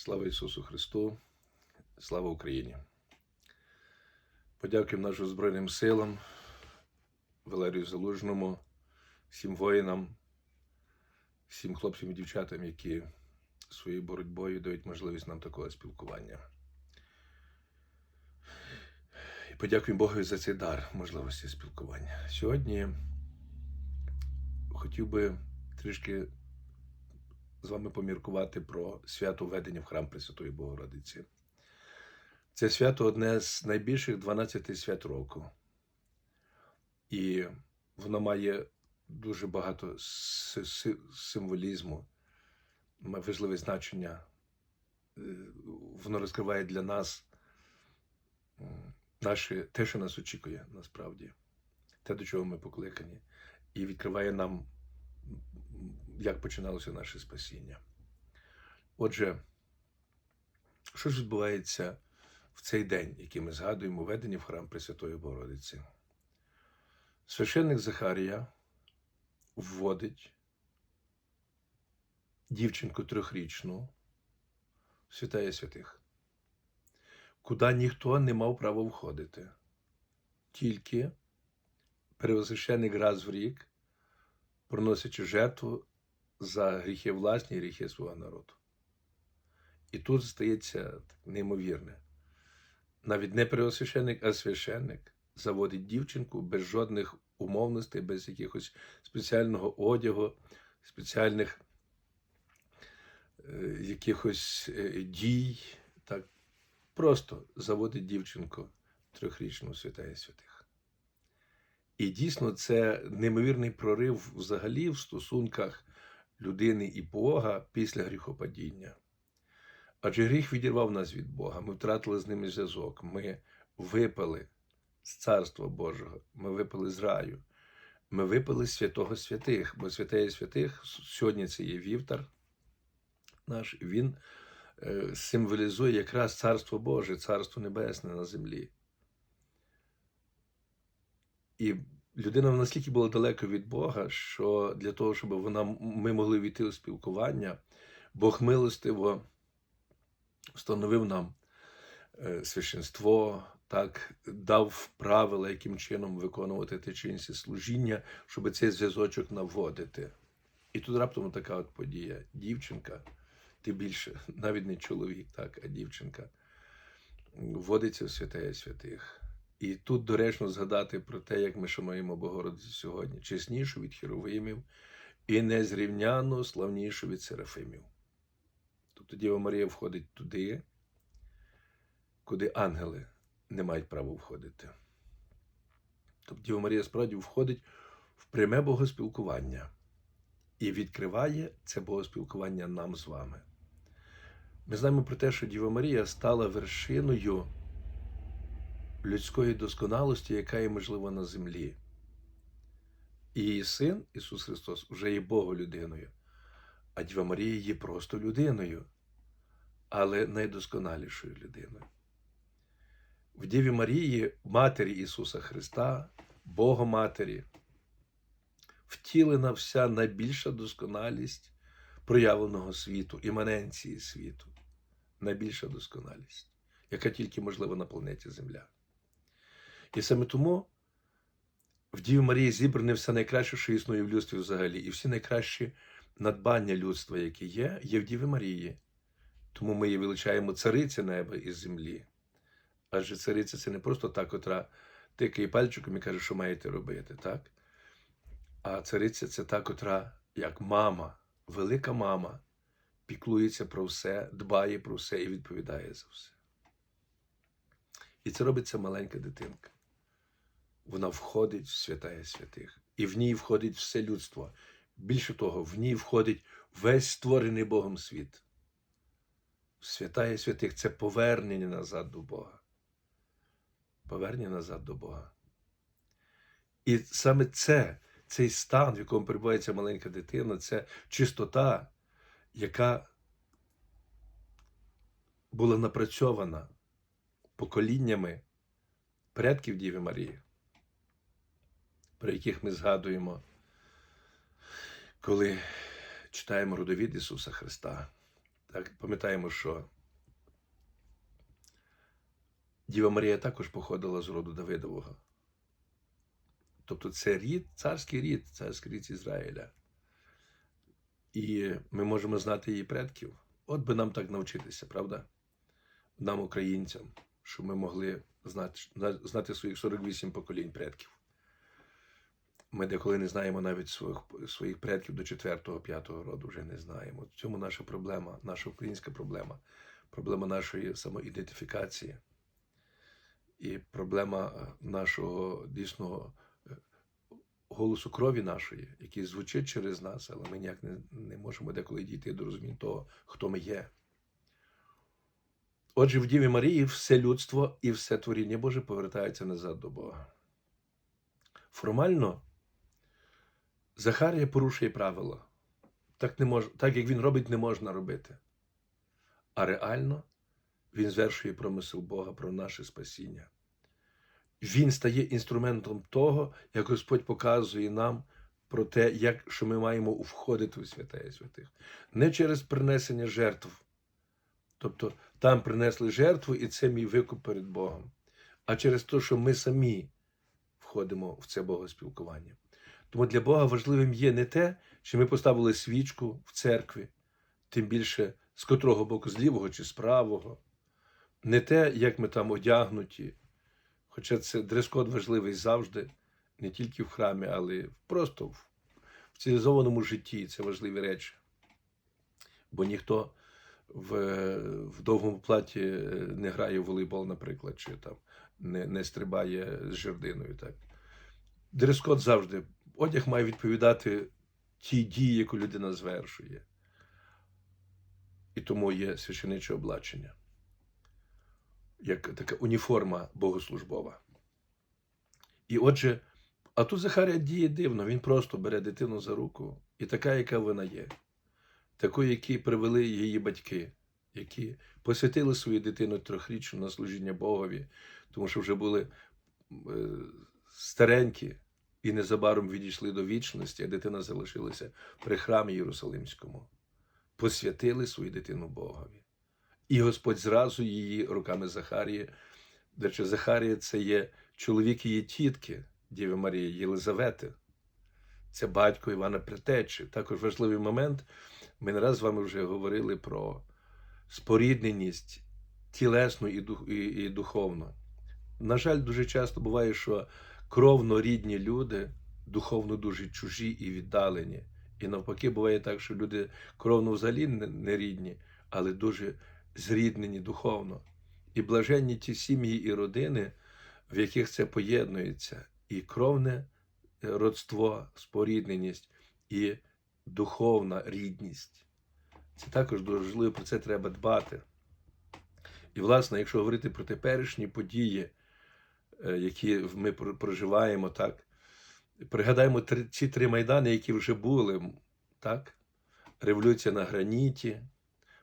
Слава Ісусу Христу, слава Україні. Подякуємо нашим Збройним силам, Валерію Залужному, всім воїнам, всім хлопцям і дівчатам, які своєю боротьбою дають можливість нам такого спілкування. І подякуємо Богу за цей дар можливості спілкування. Сьогодні хотів би трішки з вами поміркувати про свято введення в храм Пресвятої Богородиці. Це свято одне з найбільших 12 свят року. І воно має дуже багато си- си- символізму, важливе значення. Е, Воно розкриває для нас наше, те, що нас очікує насправді, те, до чого ми покликані, і відкриває нам як починалося наше спасіння. Отже, що ж відбувається в цей день, який ми згадуємо, введені в храм Пресвятої Богородиці? Священник Захарія вводить дівчинку трьохрічну в святая святих, куди ніхто не мав права входити, тільки первосвященник раз в рік приносячи жертву за гріхи власні і гріхи свого народу. І тут стається неймовірне. Навіть не первосвященник, а священник заводить дівчинку без жодних умовностей, без якихось спеціального одягу, спеціальних е, якихось е, дій. Так, просто заводить дівчинку трьохрічну святая святих. І дійсно це неймовірний прорив взагалі в стосунках людини і Бога після гріхопадіння. Адже гріх відірвав нас від Бога, ми втратили з ними зв'язок, ми випали з Царства Божого, ми випали з раю, ми випали з святого святих, бо святеє святих сьогодні це є вівтар наш, він е, символізує якраз Царство Боже, Царство Небесне на землі. І людина наскільки була далеко від Бога, що для того, щоб вона ми могли війти у спілкування, Бог милостиво встановив нам е, священство, так дав правила, яким чином виконувати те чи інше служіння, щоб цей зв'язочок наводити. І тут раптом така от подія. Дівчинка, ти більше, навіть не чоловік, так, а дівчинка, вводиться в святеє святих. І тут доречно згадати про те, як ми шануємо Богородицю сьогодні, чеснішу від хіровимів і незрівняно славнішу від серафимів. Тобто Діва Марія входить туди, куди ангели не мають права входити. Тобто Діва Марія справді входить в пряме богоспілкування і відкриває це богоспілкування нам з вами. Ми знаємо про те, що Діва Марія стала вершиною людської досконалості, яка є можлива на землі. Її син Ісус Христос вже є Боголюдиною, а Діва Марія є просто людиною, але найдосконалішою людиною. В Діві Марії, Матері Ісуса Христа, Богоматері, втілена вся найбільша досконалість проявленого світу, іманенції світу, найбільша досконалість, яка тільки можлива на планеті Земля. І саме тому в Діві Марії зібране все найкраще, що існує в людстві взагалі, і всі найкращі надбання людства, які є, є в Діві Марії. Тому ми її величаємо цариця неба і землі. Адже цариця це не просто та, котра тикає пальчиком і каже, що маєте робити, так? А цариця це та, котра, як мама, велика мама, піклується про все, дбає про все і відповідає за все. І це робить ця маленька дитинка. Вона входить в святая святих, і в ній входить все людство. Більше того, в ній входить весь створений Богом світ. Святая святих це повернення назад до Бога. Повернення назад до Бога. І саме це, цей стан, в якому перебувається маленька дитина, це чистота, яка була напрацьована поколіннями предків Діви Марії, про яких ми згадуємо, коли читаємо родовід Ісуса Христа. Так, пам'ятаємо, що Діва Марія також походила з роду Давидового. Тобто це рід, царський рід, царський рід Ізраїля. І ми можемо знати її предків. От би нам так навчитися, правда? Нам, українцям, щоб ми могли знати, знати своїх 48 поколінь предків. Ми деколи не знаємо навіть своїх, своїх предків до 4-5 роду вже не знаємо. В цьому наша проблема, наша українська проблема, проблема нашої самоідентифікації і проблема нашого дійсного е, голосу крові нашої, який звучить через нас, але ми ніяк не, не можемо деколи дійти до розуміння того, хто ми є. Отже, в Діві Марії все людство і все творіння Боже повертається назад до Бога. Формально Захарія порушує правила. Так, не мож... так як він робить, не можна робити. А реально він звершує промисел Бога про наше спасіння. Він стає інструментом того, як Господь показує нам про те, як, що ми маємо входити у святая святих. Не через принесення жертв. Тобто там принесли жертву, і це мій викуп перед Богом. А через те, що ми самі входимо в це богоспілкування. Тому для Бога важливим є не те, що ми поставили свічку в церкві, тим більше з котрого боку, з лівого чи з правого, не те, як ми там одягнуті. Хоча це дрес-код важливий завжди, не тільки в храмі, але просто в, цивілізованому житті це важливі речі. Бо ніхто в, в довгому платі не грає в волейбол, наприклад, чи там не, не стрибає з жердиною. Так. Дрес-код завжди. Одяг має відповідати тій дії, яку людина звершує. І тому є священиче облачення, як така уніформа богослужбова. І отже, а тут Захарія діє дивно, він просто бере дитину за руку, і така, яка вона є, таку, які привели її батьки, які посвятили свою дитину трьохрічну на служіння Богові, тому що вже були е, старенькі і незабаром відійшли до вічності, а дитина залишилася при храмі Єрусалимському. Посвятили свою дитину Богові. І Господь зразу її руками Захарії. До речі, Захарія це є чоловік її тітки, Діви Марії Єлизавети. Це батько Івана Притечі. Також важливий момент. Ми не раз з вами вже говорили про спорідненість тілесну і, духовну. На жаль, дуже часто буває, що кровно рідні люди духовно дуже чужі і віддалені. І навпаки, буває так, що люди кровно взагалі не рідні, але дуже зріднені духовно. І блаженні ті сім'ї і родини, в яких це поєднується, і кровне родство, спорідненість, і духовна рідність. Це також дуже важливо, про це треба дбати. І, власне, якщо говорити про теперішні події, е, які ми проживаємо, так, пригадаємо ці три майдани, які вже були, так? Революція на граніті,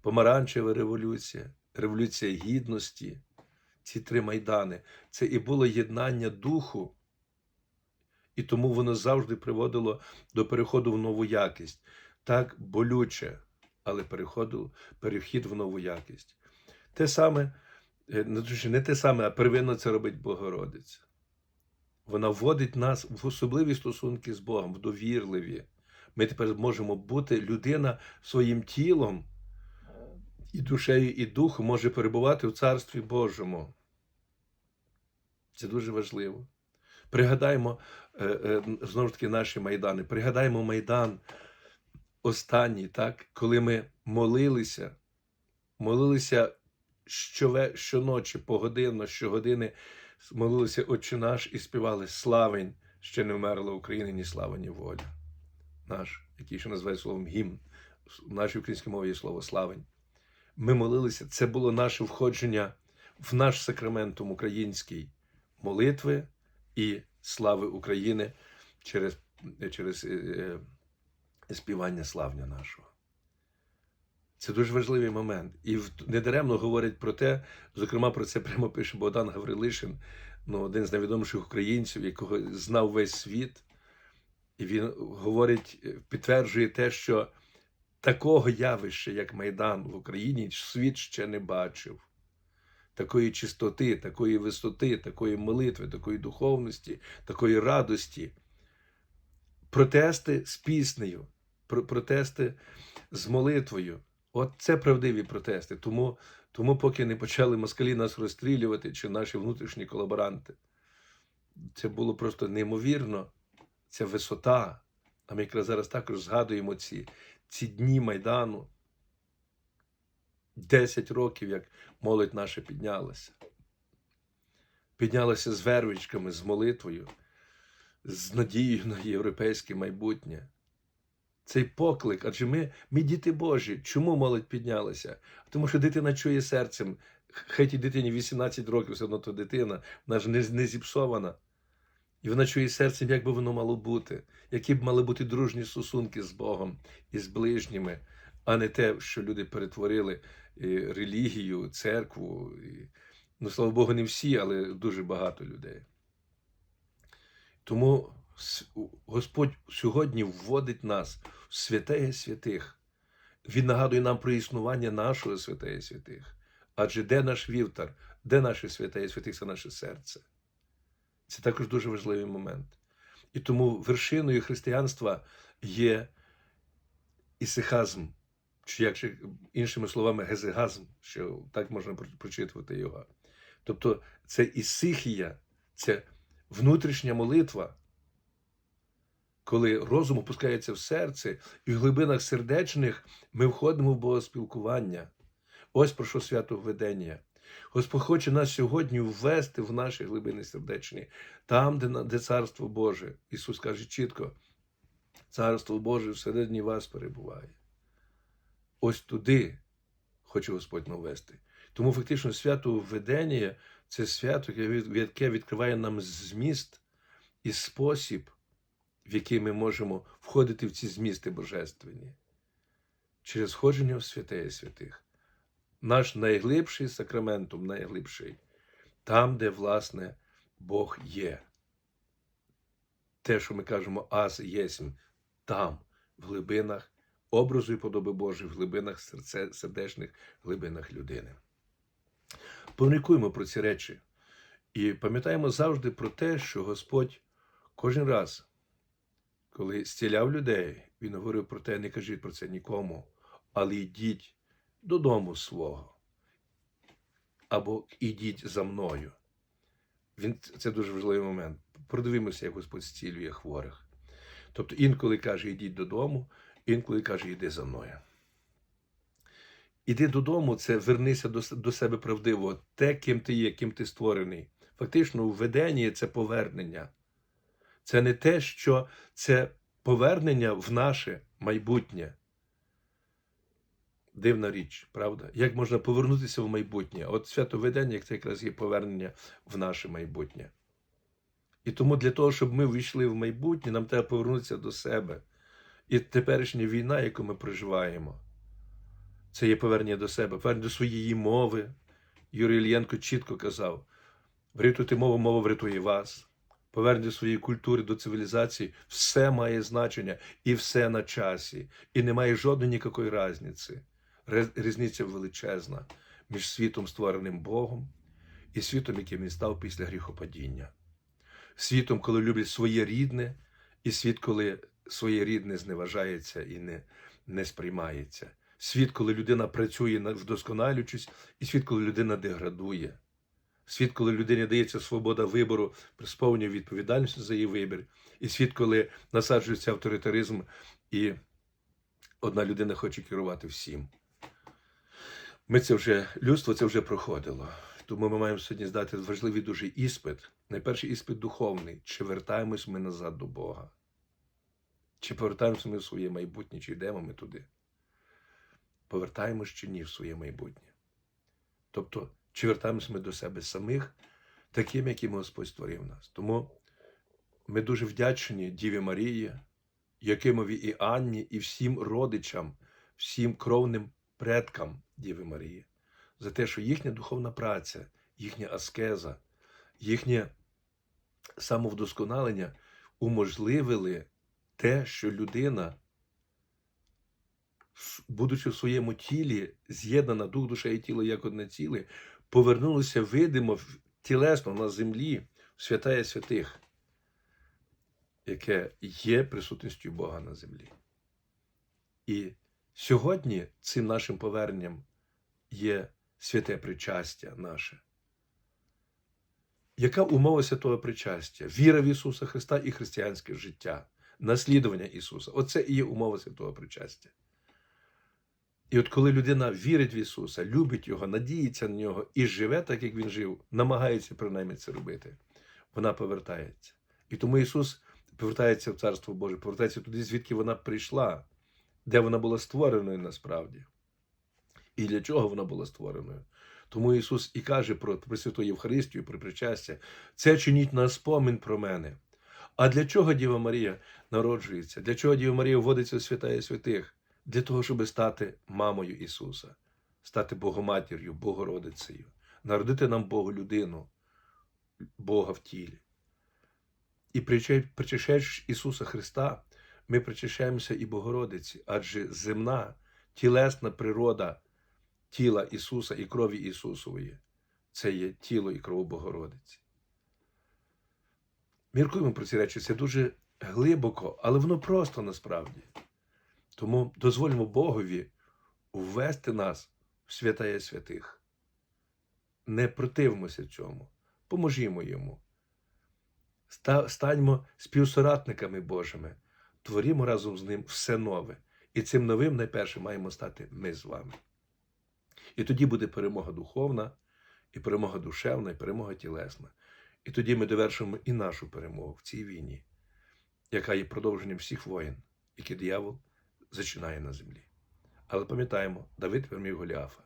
Помаранчева революція, Революція Гідності, ці три майдани. Це і було єднання духу, і тому воно завжди приводило до переходу в нову якість. Так болюче, але переходу, перехід в нову якість. Те саме, не те саме, а первинно це робить Богородиця. Вона вводить нас в особливі стосунки з Богом, в довірливі. Ми тепер можемо бути людина своїм тілом і душею, і духом може перебувати в Царстві Божому. Це дуже важливо. Пригадаємо е, е, знову ж таки наші майдани. Пригадаємо майдан останній, так, коли ми молилися, молилися щоночі, погодинно, щогодини, молилися Отче наш і співали Славень, ще не вмерла Україна, ні слава, ні воля. Наш, який ще називає словом гімн. В нашій українській мові є слово славень. Ми молилися, це було наше входження в наш сакраментум український молитви і слави України через через е, е, співання славня нашого. Це дуже важливий момент. І недаремно говорять про те, зокрема, про це прямо пише Богдан Гаврилишин, ну, один з найвідоміших українців, якого знав весь світ. І він говорить, підтверджує те, що такого явища, як Майдан в Україні, світ ще не бачив. Такої чистоти, такої висоти, такої молитви, такої духовності, такої радості. Протести з піснею, протести з молитвою. От це правдиві протести. Тому, тому поки не почали москалі нас розстрілювати чи наші внутрішні колаборанти, це було просто неймовірно. Ця висота. А ми якраз зараз також згадуємо ці, ці дні Майдану. Десять років, як молодь наша піднялася. Піднялася з вервичками, з молитвою, з надією на європейське майбутнє. Цей поклик, адже ми, ми діти Божі. Чому молодь піднялася? Тому що дитина чує серцем. Хай тій дитині 18 років, все одно то дитина, вона ж не, не зіпсована. І вона чує серцем, як би воно мало бути, які б мали бути дружні стосунки з Богом і з ближніми, а не те, що люди перетворили і релігію, церкву. І, ну, слава Богу, не всі, але дуже багато людей. Тому Господь сьогодні вводить нас в святеє святих. Він нагадує нам про існування нашого святеє святих. Адже де наш вівтар, де наше святеє святих це наше серце. Це також дуже важливий момент. І тому вершиною християнства є ісихазм, чи як іншими словами, гезегазм, що так можна прочитувати його. Тобто це ісихія, це внутрішня молитва, коли розум опускається в серце, і в глибинах сердечних ми входимо в богоспілкування. Ось про що свято введення. Господь хоче нас сьогодні ввести в наші глибини сердечні, там, де, де царство Боже. Ісус каже чітко: царство Боже всередині вас перебуває. Ось туди хоче Господь навести. Тому фактично свято введення це свято, яке відкриває нам зміст і спосіб, в який ми можемо входити в ці змісти божественні через входження в святеє святих. Наш найглибший сакраментум, найглибший, там, де, власне, Бог є. Те, що ми кажемо аз єсмь, там, в глибинах образу і подоби Божої, в глибинах серце, сердечних глибинах людини. Поміркуємо про ці речі і пам'ятаємо завжди про те, що Господь кожен раз, коли зціляв людей, Він говорив про те, не кажіть про це нікому, але йдіть додому свого. Або ідіть за мною. Він, це дуже важливий момент. Продивимося, як Господь зцілює хворих. Тобто інколи каже, йдіть додому, інколи каже, йди за мною. Іди додому, це вернися до, до себе правдиво, те, ким ти є, ким ти створений. Фактично, введення це повернення. Це не те, що це повернення в наше майбутнє. Дивна річ, правда? Як можна повернутися в майбутнє? От святоведення, як це якраз є повернення в наше майбутнє. І тому для того, щоб ми війшли в майбутнє, нам треба повернутися до себе. І теперішня війна, яку ми проживаємо, це є повернення до себе, повернення до своєї мови. Юрій Ільєнко чітко казав: врятуйте мову, мова врятує вас. Повернення своєї культури, до цивілізації, все має значення і все на часі. І немає жодної ніякої різниці. Різниця величезна між світом, створеним Богом, і світом, яким він став після гріхопадіння. Світом, коли люблять своє рідне, і світ, коли своє рідне зневажається і не, не сприймається. Світ, коли людина працює на- вдосконалюючись, і світ, коли людина деградує. Світ, коли людині дається свобода вибору, сповнює відповідальність за її вибір. І світ, коли насаджується авторитаризм, і одна людина хоче керувати всім. Ми це вже, людство це вже проходило. Тому ми маємо сьогодні здати важливий дуже іспит. Найперший іспит духовний. Чи вертаємось ми назад до Бога? Чи повертаємося ми в своє майбутнє, чи йдемо ми туди? Повертаємось чи ні в своє майбутнє? Тобто, чи вертаємося ми до себе самих, таким, яким Господь створив нас. Тому ми дуже вдячні Діві Марії, Якимові і Анні, і всім родичам, всім кровним предкам Діви Марії, за те, що їхня духовна праця, їхня аскеза, їхнє самовдосконалення уможливили те, що людина будучи в своєму тілі, з'єднана дух, душа і тіло як одне ціле, повернулася видимо тілесно на землі святая святих, яке є присутністю Бога на землі. І сьогодні цим нашим поверненням є святе причастя наше. Яка умова святого причастя? Віра в Ісуса Христа і християнське життя, наслідування Ісуса. Оце і є умова святого причастя. І от коли людина вірить в Ісуса, любить Його, надіється на нього і живе так, як Він жив, намагається принаймні це робити, вона повертається. І тому Ісус повертається в Царство Боже, повертається туди, звідки вона прийшла, де вона була створеною насправді. І для чого вона була створеною? Тому Ісус і каже про Пресвяту Євхаристію, про причастя, це чиніть на спомин про мене. А для чого Діва Марія народжується? Для чого Діва Марія вводиться в святая святих? Для того, щоб стати мамою Ісуса, стати Богоматір'ю, Богородицею, народити нам Богу людину, Бога в тілі. І прича- причащаючи Ісуса Христа, ми причащаємося і Богородиці, адже земна, тілесна природа тіла Ісуса і крові Ісусової це є тіло і кров Богородиці. Міркуємо про ці речі, це дуже глибоко, але воно просто насправді. Тому дозвольмо Богові ввести нас в святая святих. Не противимося цьому, поможімо йому. Станьмо співсоратниками Божими, творімо разом з ним все нове. І цим новим найперше маємо стати ми з вами. І тоді буде перемога духовна, і перемога душевна, і перемога тілесна. І тоді ми довершимо і нашу перемогу в цій війні, яка є продовженням всіх воєн, які диявол зачинає на землі. Але пам'ятаємо, Давид переміг Голіафа.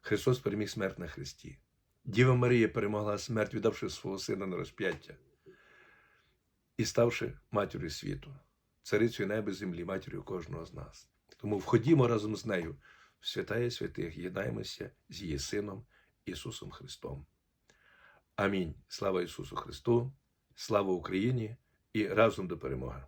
Христос переміг смерть на Христі. Діва Марія перемогла смерть, віддавши свого сина на розп'яття і ставши матір'ю світу, царицею неба землі, матір'ю кожного з нас. Тому входімо разом з нею в святая святих, єднаємося з її Сином Ісусом Христом. Амінь. Слава Ісусу Христу, слава Україні і разом до перемоги.